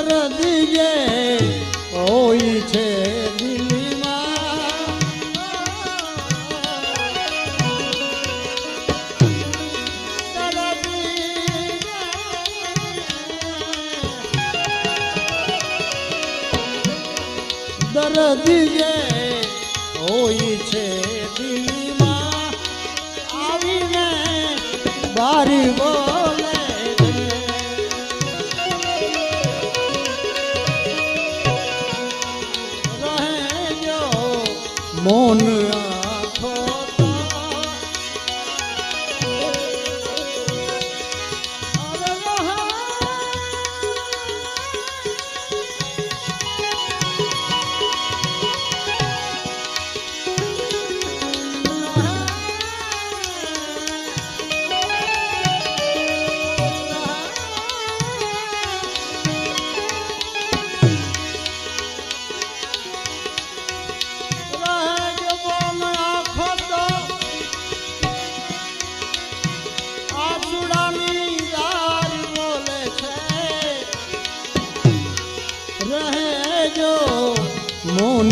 દર્દી જે હોય છે દિલ્હીમાં દર્દી દર્દી જે હોય છે દિલ્હીમાં આવીને બારી মন रहे जो मौन